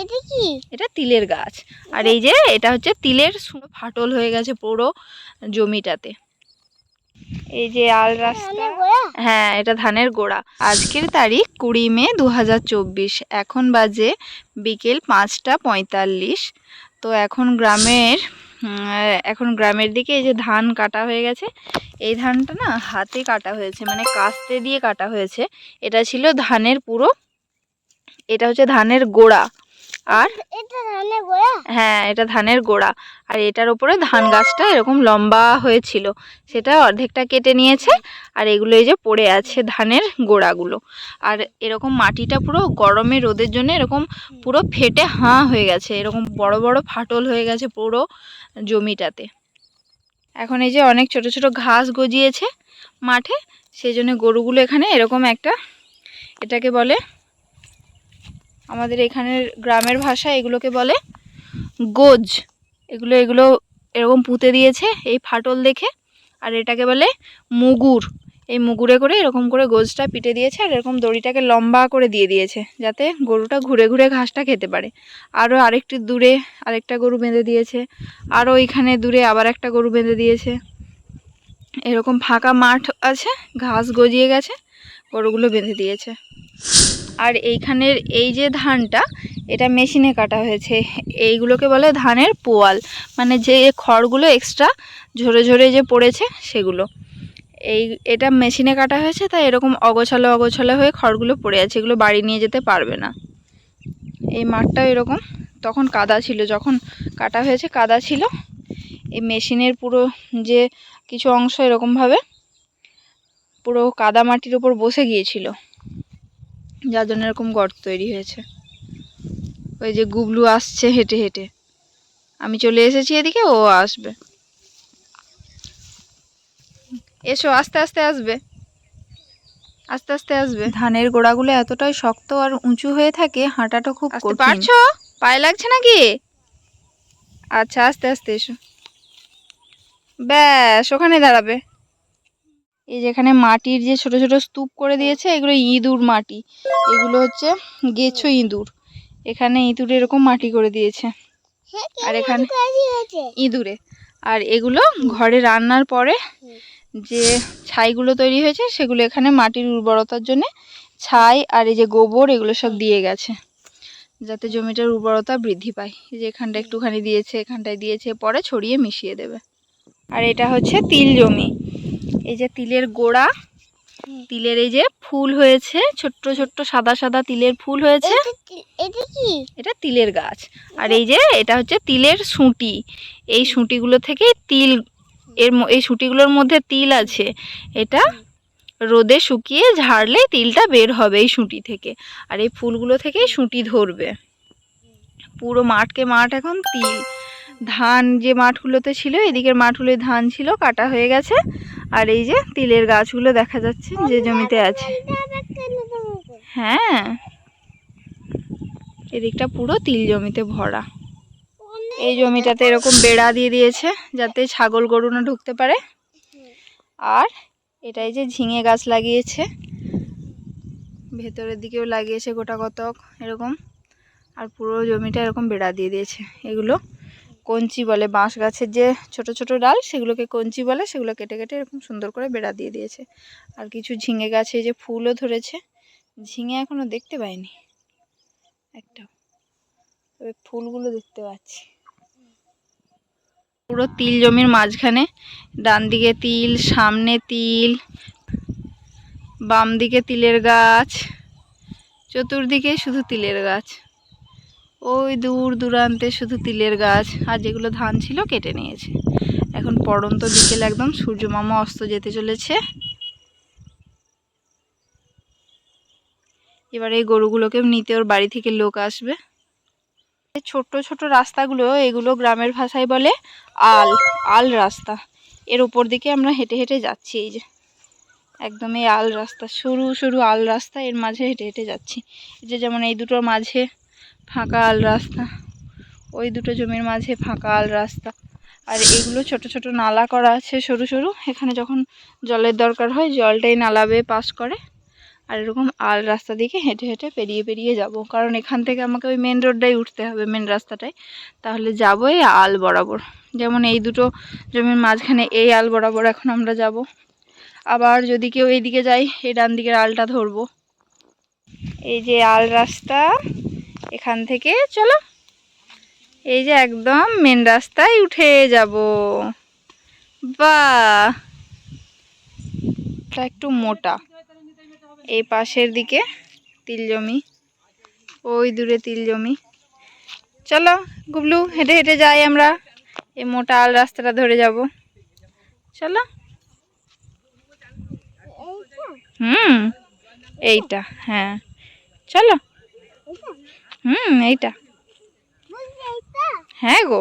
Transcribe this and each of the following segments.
এটা কি? এটা তিলের গাছ। আর এই যে এটা হচ্ছে তিলের ফাটল হয়ে গেছে পুরো জমিটাতে। এই যে আল রাস্তা। হ্যাঁ এটা ধানের গোড়া। আজকের তারিখ কুড়ি মে দু হাজার চব্বিশ। এখন বাজে বিকেল পাঁচটা পঁয়তাল্লিশ। তো এখন গ্রামের এখন গ্রামের দিকে এই যে ধান কাটা হয়ে গেছে। এই ধানটা না হাতে কাটা হয়েছে মানে কাস্তে দিয়ে কাটা হয়েছে। এটা ছিল ধানের পুরো এটা হচ্ছে ধানের গোড়া। আর এটা ধানের গোড়া? হ্যাঁ এটা ধানের গোড়া। আর এটার উপরে ধান গাছটা এরকম লম্বা হয়েছিল। সেটা অর্ধেকটা কেটে নিয়েছে আর এগুলো এই যে পড়ে আছে ধানের গোড়াগুলো। আর এরকম মাটিটা পুরো গরমে রোদের জন্য এরকম পুরো ফেটে হাঁ হয়ে গেছে। এরকম বড় বড় ফাটল হয়ে গেছে পুরো জমিটাতে। এখন এই যে অনেক ছোট ছোট ঘাস গজিয়েছে মাঠে। সেই জন্য গরুগুলো এখানে এরকম একটা এটাকে বলে আমাদের এখানের গ্রামের ভাষায় এগুলোকে বলে গোজ। এগুলো এগুলো এরকম পুঁতে দিয়েছে এই ফাটল দেখে, আর এটাকে বলে মুগুর। এই মুগুরে করে এরকম করে গোজটা পিটে দিয়েছে, আর এরকম দড়িটাকে লম্বা করে দিয়ে দিয়েছে, যাতে গরুটা ঘুরে ঘুরে ঘাসটা খেতে পারে। আরও আরেকটি দূরে আরেকটা গরু বেঁধে দিয়েছে আরও ওইখানে দূরে আবার একটা গরু বেঁধে দিয়েছে। এরকম ফাঁকা মাঠ আছে, ঘাস গজিয়ে গেছে, গরুগুলো বেঁধে দিয়েছে। আর এইখানের এই যে ধানটা, এটা মেশিনে কাটা হয়েছে। এইগুলোকে বলে ধানের পোয়াল। মানে যে খড়গুলো এক্সট্রা ঝরে ঝরে যে পড়েছে, সেগুলো। এই, এটা মেশিনে কাটা হয়েছে, তাই এরকম অগোছালো অগোছালো হয়ে খড়গুলো পড়ে আছে। এগুলো বাড়ি নিয়ে যেতে পারবে না। এই মাঠটাও এরকম। তখন কাদা ছিল, যখন কাটা হয়েছে কাদা ছিল। এই মেশিনের পুরো যে কিছু অংশ এরকমভাবে পুরো কাদা মাটির উপর বসে গিয়েছিল। যার জন্য এরকম গর্ত তৈরি হয়েছে। ওই যে গুবলু আসছে হেঁটে হেঁটে। আমি চলে এসেছি এদিকে ও আসবে। এসো আস্তে আস্তে আসবে। আস্তে আস্তে আসবে। ধানের গোড়াগুলো এতটাই শক্ত আর উঁচু হয়ে থাকে হাঁটাটা খুব পারছ? পায়ে লাগছে নাকি? আচ্ছা আস্তে আস্তে এসো। ব্যাস ওখানে দাঁড়াবে। এই যেখানে মাটির যে ছোট ছোট স্তূপ করে দিয়েছে, এগুলো ইঁদুর মাটি। এগুলো হচ্ছে গেছো ইঁদুর। এখানে ইঁদুর এরকম মাটি করে দিয়েছে। আর এখানে ইঁদুরে। আর এগুলো ঘরে রান্নার পরে যে ছাইগুলো তৈরি হয়েছে, সেগুলো এখানে মাটির উর্বরতার জন্য ছাই আর এই যে গোবর, এগুলো সব দিয়ে গেছে। যাতে জমিটার উর্বরতা বৃদ্ধি পায়। এই যে এখানটা একটুখানি দিয়েছে, এখানটায় দিয়েছে, পরে ছড়িয়ে মিশিয়ে দেবে। আর এটা হচ্ছে তিল জমি। এই যে তিলের গোড়া তিলের এই যে ফুল হয়েছে ছোট্ট ছোট্ট সাদা সাদা তিলের ফুল হয়েছে। এটা কি- এটা তিলের গাছ। আর এই যে এটা হচ্ছে তিলের সুঁটি। এই সুঁটিগুলো থেকে তিল এর এই সুঁটিগুলোর মধ্যে তিল আছে। এটা রোদে শুকিয়ে ঝাড়লে তিলটা বের হবে এই সুঁটি থেকে। আর এই ফুলগুলো থেকেই সুঁটি ধরবে। পুরো মাঠকে মাঠ এখন তিল। ধান যে মাঠগুলোতে ছিল এদিকের মাঠগুলোয় ধান ছিল কাটা হয়ে গেছে। আর এই যে তিলের গাছগুলো দেখা যাচ্ছে যে জমিতে আছে। হ্যাঁ। এদিকটা পুরো তিল জমিতে ভরা। এই জমিটাতে এরকম বেড়া দিয়ে দিয়েছে যাতে ছাগল গরু না ঢুকতে পারে। আর এটা এই যে ঝিঙে গাছ লাগিয়েছে। ভেতরের দিকেও লাগিয়েছে গোটা কতক এরকম। আর পুরো জমিটা এরকম বেড়া দিয়ে দিয়েছে। এগুলো কঞ্চি বলে, বাঁশ গাছের যে ছোট ছোট ডাল, সেগুলোকে কঞ্চি বলে, সেগুলো কেটে কেটে এরকম সুন্দর করে বেড়া দিয়ে দিয়েছে। আর কিছু ঝিঙে গাছে যে ফুলও ধরেছে, ঝিঙে এখনও দেখতে পাইনি। একটা তবে ফুলগুলো দেখতে পাচ্ছি। পুরো তিল জমির মাঝখানে, ডান দিকে তিল, সামনে তিল, বাম দিকে তিলের গাছ, চতুর্দিকে শুধু তিলের গাছ। ওই দূর দূরান্তে শুধু তিলের গাছ আর যেগুলো ধান ছিল কেটে নিয়েছে। এখন পড়ন্ত বিকেল একদম, সূর্য মামা অস্ত যেতে চলেছে। এবার এই গরুগুলোকে নিতে ওর বাড়ি থেকে লোক আসবে। ছোট্ট ছোট রাস্তাগুলো, এগুলো গ্রামের ভাষায় বলে আল আল রাস্তা। এর উপর দিকে আমরা হেঁটে হেঁটে যাচ্ছি, এই যে। একদম এই আল রাস্তা, সরু সরু আল রাস্তা, এর মাঝে হেঁটে হেঁটে যাচ্ছি। যে যেমন এই দুটোর মাঝে ফাঁকা আল রাস্তা। ওই দুটো জমির মাঝে ফাঁকা আল রাস্তা। আর এগুলো ছোট ছোট নালা করা আছে সরু সরু। এখানে যখন জলের দরকার হয়, জলটাই নালা বেয়ে পাস করে। আর এরকম আল রাস্তা দিকে হেঁটে হেঁটে পেরিয়ে পেরিয়ে যাব। কারণ এখান থেকে আমাকে ওই মেন রোডটাই উঠতে হবে মেন রাস্তাটায়। তাহলে যাব এই আল বরাবর। যেমন এই দুটো জমির মাঝখানে এই আল বরাবর এখন আমরা যাব। আবার যদি কেউ এইদিকে যাই এই ডান দিকের আলটা ধরবো। এই যে আল রাস্তা এখান থেকে চলো। এই যে একদম মেন রাস্তায় উঠে যাব। বা একটু মোটা। এই পাশের দিকে তিল জমি। ওই দূরে তিল জমি। চলো, গুবলু, হেঁটে হেঁটে যাই আমরা। এই মোটা আল রাস্তাটা ধরে যাব। চলো। হুম, এইটা হ্যাঁ। চলো। হুম, এইটা। হ্যাঁ গো,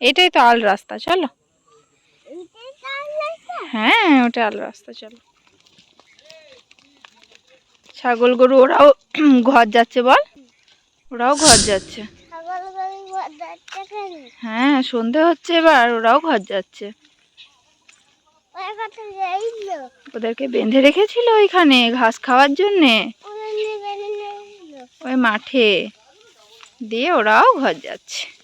এটাই তো আল রাস্তা, চলো। হ্যাঁ ওটা আল রাস্তা, চলো। ছাগল গরু, ওরাও ঘর যাচ্ছে, বল। ওরাও ঘর যাচ্ছে। হ্যাঁ সন্ধে হচ্ছে এবার, ওরাও ঘর যাচ্ছে। ওদেরকে বেঁধে রেখেছিল ওইখানে ঘাস খাওয়ার জন্যে। ওই মাঠে। দিয়ে ওরাও ঘর যাচ্ছে।